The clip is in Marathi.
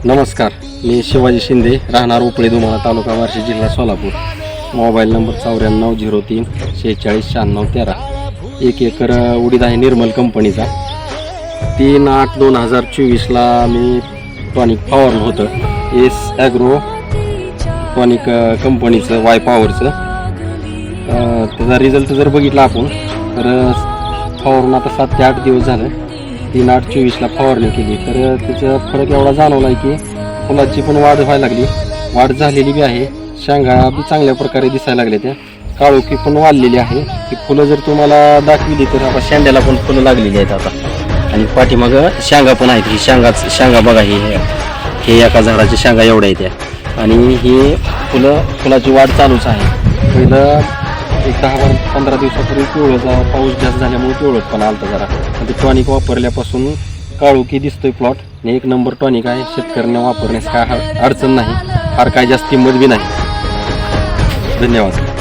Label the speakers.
Speaker 1: नमस्कार मी शिवाजी शिंदे राहणार उपळे दुमाळा तालुका बार्शी जिल्हा सोलापूर. मोबाईल नंबर चौऱ्याण्णव झिरो तीन शेहेचाळीस शहाण्णव तेरा. एक एकर उडीद आहे निर्मल कंपनीचा. तीन आठ दोन हजार चोवीसला मी टॉनिक फवारलं होतं. एस ॲग्रो टॉनिक कंपनीचं वाय पॉवरचं. त्याचा रिझल्ट जर बघितला आपण तर अ, फवारून आता सात ते आठ दिवस झालं. तीन आठ चोवीसला फवारणी केली. तर त्याचा फरक एवढा जाणवला आहे की फुलाची पण वाढ व्हायला लागली. वाढ झालेली बी आहे. शेंगा बी चांगल्या प्रकारे दिसायला लागल्या त्या. काळोखी पण वाढलेली आहे. ती फुलं जर तुम्हाला दाखविली तर आता शेंड्याला पण फुलं लागलेली आहेत आता. आणि पाठीमागं शेंगा पण आहेत. ही शांगाच शेंगा बघा हे हे एका झाडाच्या शेंगा एवढ्या आहेत आणि ही फुलं फुलाची वाढ चालूच आहे. पहिलं एक दहा बारा पंधरा दिवसापूर्वी पिवळचा पाऊस जास्त झाल्यामुळे पिवळत पण आलता जरा. आणि ते टॉनिक वापरल्यापासून काळोखी दिसतोय प्लॉट आणि एक नंबर टॉनिक आहे शेतकऱ्यांना वापरण्यास काय हा- अडचण नाही फार काय जास्त किंमत बी नाही. धन्यवाद.